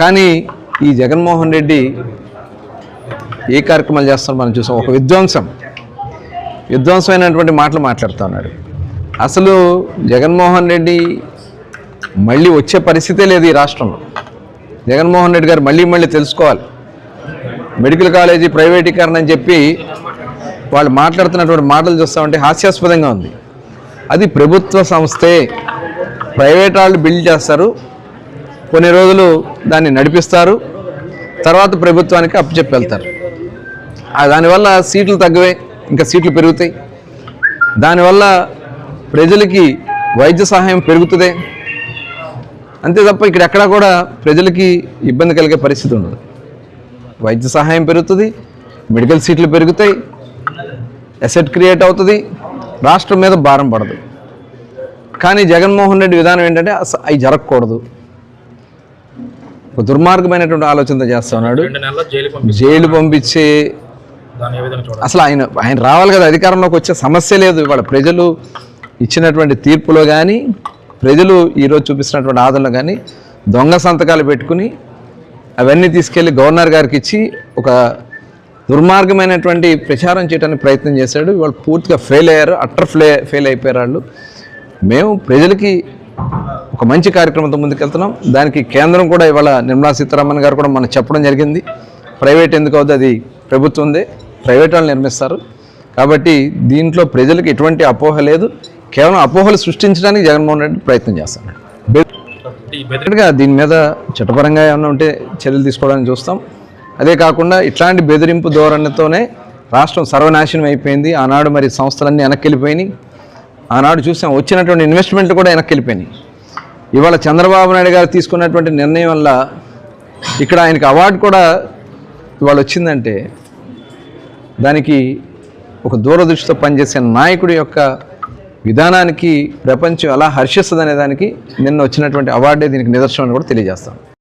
కానీ ఈ జగన్మోహన్ రెడ్డి ఏ కార్యక్రమాలు చేస్తారో మనం చూసాం. ఒక విధ్వంసం. విధ్వంసమైనటువంటి మాటలు మాట్లాడుతూ ఉన్నాడు అసలు జగన్మోహన్ రెడ్డి మళ్ళీ వచ్చే పరిస్థితే లేదు ఈ రాష్ట్రంలో. జగన్మోహన్ రెడ్డి గారు మళ్ళీ మళ్ళీ తెలుసుకోవాలి. మెడికల్ కాలేజీ ప్రైవేటీకరణ అని చెప్పి వాళ్ళు మాట్లాడుతున్నటువంటి మాటలు చూస్తామంటే హాస్యాస్పదంగా ఉంది. అది ప్రభుత్వ సంస్థే. ప్రైవేట్ వాళ్ళు బిల్డ్ చేస్తారు. కొన్ని రోజులు దాన్ని నడిపిస్తారు. తర్వాత ప్రభుత్వానికి అప్పచెప్పి వెళ్తారు. దానివల్ల సీట్లు తగ్గవే ఇంకా సీట్లు పెరుగుతాయి. దానివల్ల ప్రజలకి వైద్య సహాయం పెరుగుతుంది. అంతే తప్ప ఇక్కడ ఎక్కడా కూడా ప్రజలకి ఇబ్బంది కలిగే పరిస్థితి ఉండదు. వైద్య సహాయం పెరుగుతుంది మెడికల్ సీట్లు పెరుగుతాయి అసెట్ క్రియేట్ అవుతుంది రాష్ట్రం మీద భారం పడదు. కానీ జగన్మోహన్ రెడ్డి విధానం ఏంటంటే అవి జరగకూడదు. దుర్మార్గమైనటువంటి ఆలోచన చేస్తా ఉన్నాడు. జైలు పంపి జైలు పంపించే అసలు ఆయన ఆయన రావాలి కదా అధికారంలోకి వచ్చే సమస్య లేదు. ఇవాళ ప్రజలు ఇచ్చినటువంటి తీర్పులో కానీ ప్రజలు ఈరోజు చూపిస్తున్నటువంటి ఆదరణలో కానీ దొంగ సంతకాలు పెట్టుకుని అవన్నీ తీసుకెళ్ళి గవర్నర్ గారికి ఇచ్చి ఒక దుర్మార్గమైనటువంటి ప్రచారం చేయడానికి ప్రయత్నం చేశాడు. వాళ్ళు పూర్తిగా ఫెయిల్ అయ్యారు అట్టర్ ఫ్లే ఫెయిల్ అయిపోయారు వాళ్ళు. మేము ప్రజలకి ఒక మంచి కార్యక్రమంతో ముందుకెళ్తున్నాం. దానికి కేంద్రం కూడా ఇవాళ నిర్మలా సీతారామన్ గారు కూడా మనం చెప్పడం జరిగింది. ప్రైవేట్ ఎందుకు అవుతుంది అది ప్రభుత్వందే ప్రైవేట్ వాళ్ళు నిర్మిస్తారు. కాబట్టి దీంట్లో ప్రజలకు ఎటువంటి అపోహ లేదు. కేవలం అపోహలు సృష్టించడానికి జగన్మోహన్ రెడ్డి ప్రయత్నం చేస్తున్నాడు బెదరిగా దీని మీద చట్టపరంగా ఏమైనా ఉంటే చర్యలు తీసుకోవడానికి చూస్తాం. అదే కాకుండా ఇట్లాంటి బెదిరింపు ధోరణితోనే రాష్ట్రం సర్వనాశనం అయిపోయింది. ఆనాడు మరి సంస్థలన్నీ వెనక్కి వెళ్ళిపోయినాయి. ఆనాడు చూసాం వచ్చినటువంటి ఇన్వెస్ట్మెంట్లు కూడా వెనక్కి వెళ్ళిపోయినాయి. ఇవాళ చంద్రబాబు నాయుడు గారు తీసుకున్నటువంటి నిర్ణయం వల్ల ఇక్కడ ఆయనకి అవార్డు కూడా ఇవాళ వచ్చిందంటే దానికి ఒక దూరదృష్టితో పనిచేసే నాయకుడి యొక్క విధానానికి ప్రపంచం ఎలా హర్షిస్తుంది దానికి నిన్న వచ్చినటువంటి అవార్డే దీనికి నిదర్శనం అని కూడా తెలియజేస్తాను.